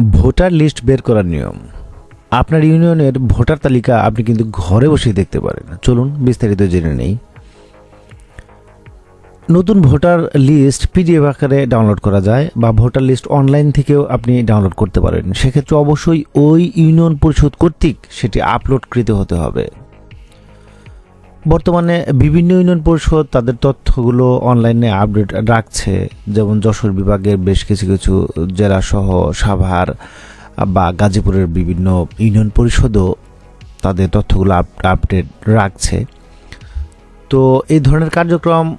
Voter list বের করার নিয়ম। আপনার ইউনিয়নের ভোটার তালিকা আপনি কিন্তু ঘরে বসে দেখতে পারেন। চলুন বিস্তারিত জেনে নেই। নতুন ভোটার লিস্ট পিডিএফ আকারে ডাউনলোড করা যায় বা ভোটার লিস্ট অনলাইন থেকেও আপনি ডাউনলোড করতে পারেন। সেক্ষেত্রে অবশ্যই ওই ইউনিয়ন পরিষদ কর্তৃক সেটি আপলোডকৃত হতে হবে। বর্তমানে বিভিন্ন ইউনিয়ন পরিষদ তাদের তথ্যগুলো অনলাইনে আপডেট রাখছে। যেমন যশোর বিভাগের বেশ কিছু কিছু জেলা সহ সাভার বা গাজীপুরের বিভিন্ন ইউনিয়ন পরিষদও তাদের তথ্যগুলো আপ- আপডেট রাখছে। তো এই ধরনের কার্যক্রম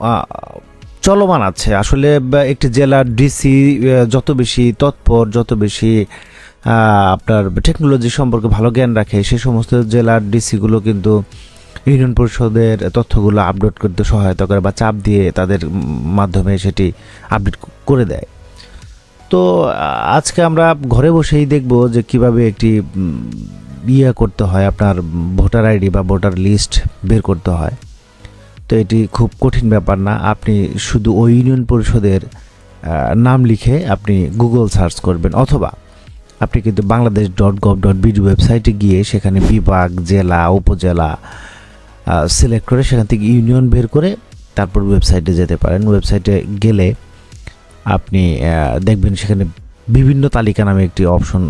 চলমান আছে। আসলে একটি জেলার ডিসি যত বেশি তৎপর, যত বেশি আপনার টেকনোলজি সম্পর্কে ভালো জ্ঞান রাখে, সে সমস্ত জেলার ডিসিগুলো কিন্তু ইউনিয়ন পরিষদের তথ্যগুলো আপডেট করতে সহায়তা করে বা চাপ দিয়ে তাদের মাধ্যমে সেটি আপডেট করে দেয়। তো, আজকে আমরা ঘরে বসেই দেখব যে কীভাবে একটি ইয়ে করতে হয়, আপনার ভোটার আইডি বা ভোটার লিস্ট বের করতে হয়। তো এটি খুব কঠিন ব্যাপার না, আপনি শুধু ওই ইউনিয়ন পরিষদের নাম লিখে আপনি গুগল সার্চ করবেন, অথবা আপনি কিন্তু Bangladesh dot gov dot BD ওয়েবসাইটে গিয়ে সেখানে বিভাগ, জেলা, উপজেলা সিলেক্ট করে সেখান থেকে ইউনিয়ন বের করে তারপর ওয়েবসাইটে যেতে পারেন। ওয়েবসাইটে গেলে আপনি দেখবেন সেখানে বিভিন্ন তালিকা নামে একটি অপশন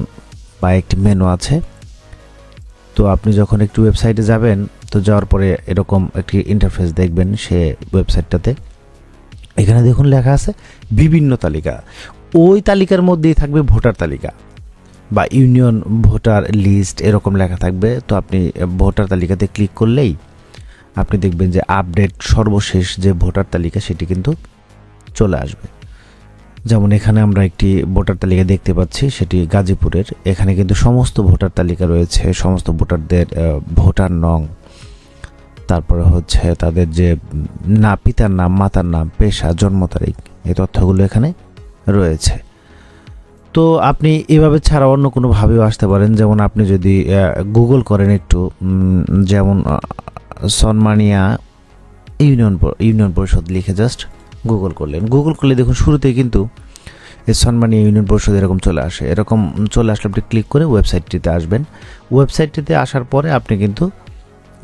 বা একটি মেনু আছে। তো আপনি যখন একটি ওয়েবসাইটে যাবেন, তো যাওয়ার পরে এরকম একটি ইন্টারফেস দেখবেন সে ওয়েবসাইটটাতে এখানে দেখুন লেখা আছে বিভিন্ন তালিকা। ওই তালিকার মধ্যেই থাকবে ভোটার তালিকা বা ইউনিয়ন ভোটার লিস্ট এরকম লেখা থাকবে। তো আপনি ভোটার তালিকাতে ক্লিক করলেই আপনি দেখবেন যে আপডেট সর্বশেষ যে ভোটার তালিকা, সেটি কিন্তু চলে আসবে। যেমন এখানে আমরা একটি ভোটার তালিকা দেখতে পাচ্ছি, সেটি গাজীপুরের। এখানে কিন্তু সমস্ত ভোটার তালিকা রয়েছে, সমস্ত ভোটারদের ভোটার নং। তারপরে হচ্ছে তাদের যে না পিতার নাম, মাতার নাম, পেশা, জন্ম তারিখ, এই তথ্যগুলো এখানে রয়েছে। তো আপনি এভাবে ছাড়া অন্য কোনোভাবেও আসতে পারেন। যেমন আপনি যদি গুগল করেন একটু যেমন সনমানিয়া ইউনিয়ন ইউনিয়ন পরিষদ লিখে জাস্ট গুগল করলেন। গুগল করলে দেখুন শুরুতেই কিন্তু এই সনমানিয়া ইউনিয়ন পরিষদ এরকম চলে আসে। এরকম চলে আসলে আপনি ক্লিক করে ওয়েবসাইটটিতে আসবেন। ওয়েবসাইটটিতে আসার পরে আপনি কিন্তু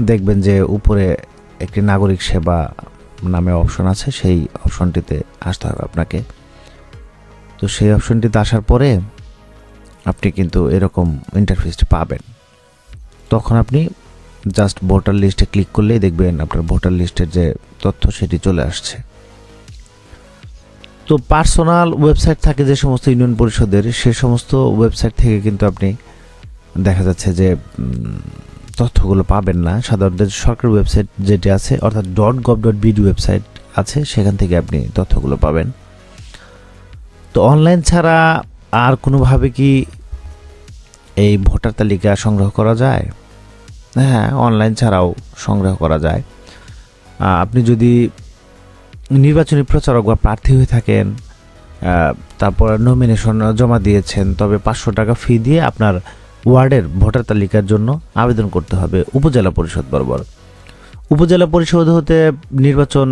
দেখবেন যে উপরে একটি নাগরিক সেবা নামে অপশন আছে। সেই অপশনটিতে আসতে হবে আপনাকে। তো সেই অপশনটিতে আসার পরে আপনি কিন্তু এরকম ইন্টারফেসটি পাবেন। তখন আপনি জাস্ট ভোটার লিস্টে ক্লিক করলেই দেখবেন আপনার ভোটার লিস্টের যে তথ্য সেটি চলে আসছে। তো পার্সোনাল ওয়েবসাইট থাকে যে সমস্ত ইউনিয়ন পরিষদের, সে সমস্ত ওয়েবসাইট থেকে কিন্তু আপনি দেখা যাচ্ছে যে তথ্যগুলো পাবেন না। সাধারণত সরকারি ওয়েবসাইট যেটি আছে, অর্থাৎ. Dot gov dot BD website আছে, সেখান থেকে আপনি তথ্যগুলো পাবেন। তো অনলাইন ছাড়া আর কোনোভাবে কি এই ভোটার তালিকা সংগ্রহ করা যায়? হ্যাঁ অনলাইন ছাড়াও সংগ্রহ করা যায়। আপনি যদি নির্বাচনী প্রচারক বা প্রার্থী হয়ে থাকেন তারপর নমিনেশন জমা দিয়েছেন, তবে পাঁচশো টাকা ফি দিয়ে আপনার ওয়ার্ডের ভোটার তালিকার জন্য আবেদন করতে হবে উপজেলা পরিষদ বরাবর। উপজেলা পরিষদ হতে নির্বাচন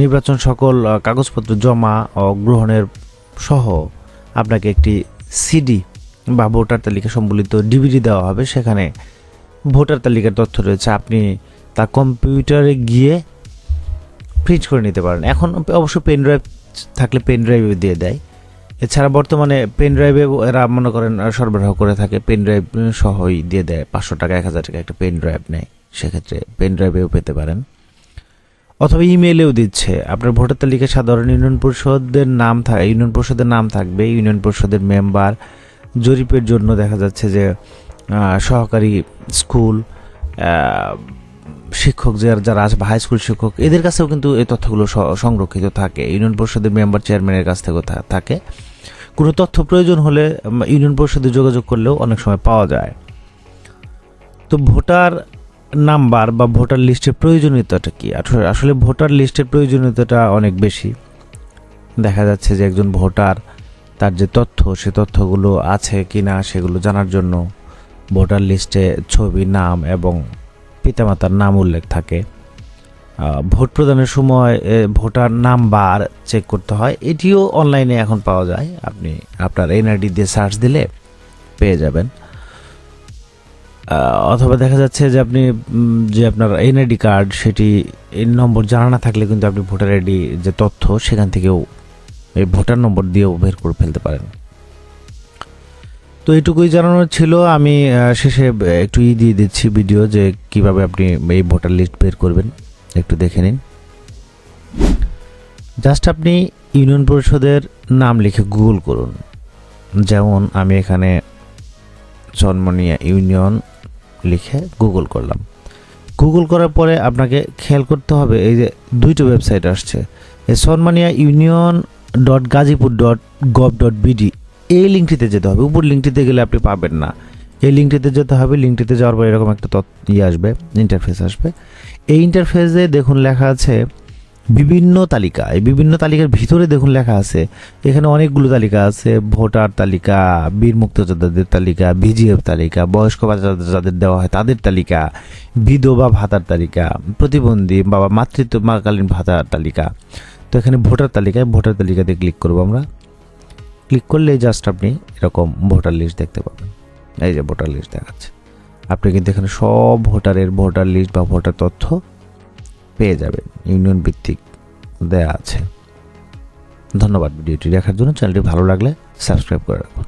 নির্বাচন সকল কাগজপত্র জমা ও গ্রহণের সহ আপনাকে একটি সিডি বা ভোটার তালিকা সম্বলিত ডিভিডি দেওয়া হবে, সেখানে ভোটার তালিকার তথ্য রয়েছে। আপনি তা কম্পিউটারে গিয়ে প্রিন্ট করে নিতে পারেন। এখন অবশ্য পেন ড্রাইভ থাকলে পেন ড্রাইভে দিয়ে দেয়। এছাড়া বর্তমানে পেন ড্রাইভে এরা মনে করেন সরবরাহ করে থাকে। পেন ড্রাইভ সহই দিয়ে দেয়। পাঁচশো টাকা, এক হাজার টাকা একটা পেন ড্রাইভ নেয়। সেক্ষেত্রে পেন ড্রাইভেও পেতে পারেন। অথবা ইমেলেও দিচ্ছে। আপনার ভোটার তালিকায় সাধারণ ইউনিয়ন পরিষদের নাম থাকে ইউনিয়ন পরিষদের নাম থাকবে। ইউনিয়ন পরিষদের মেম্বার জরিপের জন্য দেখা যাচ্ছে যে সহকারী স্কুল শিক্ষক যারা যারা আছে হাই স্কুল শিক্ষক, এদের কাছেও কিন্তু এই তথ্যগুলো সংরক্ষিত থাকে। ইউনিয়ন পরিষদের মেম্বার চেয়ারম্যানের কাছ থেকেও থাকে। কোনো তথ্য প্রয়োজন হলে ইউনিয়ন পরিষদে যোগাযোগ করলেও অনেক সময় পাওয়া যায়। তো ভোটার নাম্বার বা ভোটার লিস্টের প্রয়োজনীয়তাটা কি? আসলে ভোটার লিস্টের প্রয়োজনীয়তাটা অনেক বেশি। দেখা যাচ্ছে যে একজন ভোটার তার যে তথ্য, সে তথ্যগুলো আছে কি না সেগুলো জানার জন্য ভোটার লিস্টে ছবি, নাম এবং পিতামাতার নাম উল্লেখ থাকে। ভোট প্রদানের সময় ভোটার নাম্বার চেক করতে হয়। এটিও অনলাইনে এখন পাওয়া যায়। আপনি আপনার এনআইডি দিয়ে সার্চ দিলে পেয়ে যাবেন। অথবা দেখা যাচ্ছে যে আপনি যে আপনার এনআইডি কার্ড, সেটি এর নম্বর জানা না থাকলে কিন্তু আপনি ভোটার আইডি যে তথ্য, সেখান থেকেও এই ভোটার নম্বর দিয়েও বের করে ফেলতে পারেন। তো এটুকুই জানানোর ছিল। আমি শেষে একটু ই দিয়ে দিচ্ছি ভিডিও যে কীভাবে আপনি এই ভোটার লিস্ট বের করবেন। একটু দেখে নিন। জাস্ট আপনি ইউনিয়ন পরিষদের নাম লিখে গুগল করুন। যেমন আমি এখানে চনমনিয়া ইউনিয়ন লিখে গুগল করলাম। গুগল করার পরে আপনাকে খেয়াল করতে হবে, এই যে দুইটা ওয়েবসাইট আসছে। এই Sonmania union dot Gazipur dot gov dot BD এই লিঙ্কটিতে যেতে হবে। উপর লিঙ্কটিতে গেলে আপনি পাবেন না। এই লিঙ্কটিতে যেতে হবে। লিঙ্কটিতে যাওয়ার পর এরকম একটা ইয়ে আসবে ইন্টারফেস আসবে। এই ইন্টারফেসে দেখুন লেখা আছে বিভিন্ন তালিকা। এই বিভিন্ন তালিকার ভিতরে দেখুন লেখা আছে, এখানে অনেকগুলো তালিকা আছে। ভোটার তালিকা, বীর মুক্তিযোদ্ধাদের তালিকা বিজিএফ তালিকা, বয়স্ক ভাতা যাদের দেওয়া হয় তাদের তালিকা, বিধবা ভাতার তালিকা, প্রতিবন্ধী বা মাতৃত্বকালীন ভাতার তালিকা। তো এখানে ভোটার তালিকায় ভোটার তালিকাতে ক্লিক করব আমরা। ক্লিক করলে জাস্ট আপনি এরকম ভোটার লিস্ট দেখতে পাবেন। এই যে ভোটার লিস্ট দেখাচ্ছে। আপনি কিন্তু এখানে সব ভোটারের ভোটার লিস্ট বা ভোটার তথ্য পেয়ে যাবেন। ইউনিয়ন ভিত্তিক দেয়া আছে। ধন্যবাদ ভিডিওটি দেখার জন্য। চ্যানেলটি ভালো লাগলে সাবস্ক্রাইব করে রাখুন।